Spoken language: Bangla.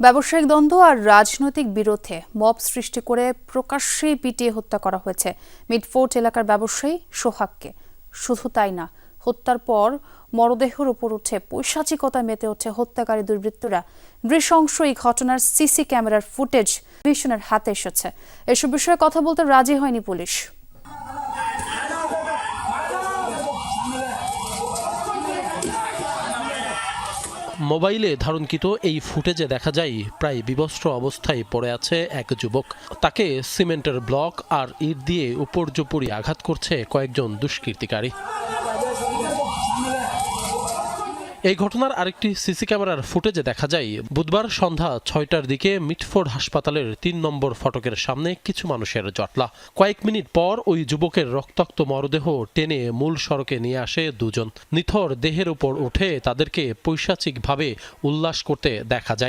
ব্যবসায়িক দ্বন্দ্ব আর রাজনৈতিক বিরোধে মব সৃষ্টি করে প্রকাশ্যেই পিটিয়ে হত্যা করা হয়েছে মিডফোর্ট এলাকার ব্যবসায়ী সোহাগকে। শুধু তাই না, হত্যার পর মরদেহের উপর উঠে পৈশাচিকতা মেতে ওঠে হত্যাকারী দুর্বৃত্তরা। নৃশংস এই ঘটনার সিসি ক্যামেরার ফুটেজ কমিশনের হাতে এসেছে। এসব বিষয়ে কথা বলতে রাজি হয়নি পুলিশ। মোবাইলে ধারণকৃত এই ফুটেজে দেখা যায়, প্রায় বিবস্ত্র অবস্থায় পড়ে আছে এক যুবক। তাকে সিমেন্টের ব্লক আর ইট দিয়ে উপর্যুপরি আঘাত করছে কয়েকজন দুষ্কৃতিকারী। এই ঘটনার আরেকটি সিসি ক্যামেরার ফুটেজে দেখা যায়, বুধবার সন্ধ্যা ছয়টার দিকে মিটফোর্ড হাসপাতালের তিন নম্বর ফটকের সামনে কিছু মানুষের জটলা। কয়েক মিনিট পর ওই যুবকের রক্তাক্ত মরদেহ টেনে মূল সড়কে নিয়ে আসে দুজন। নিথর দেহের উপর উঠে তাদেরকে পৈশাচিকভাবে উল্লাস করতে দেখা যায়।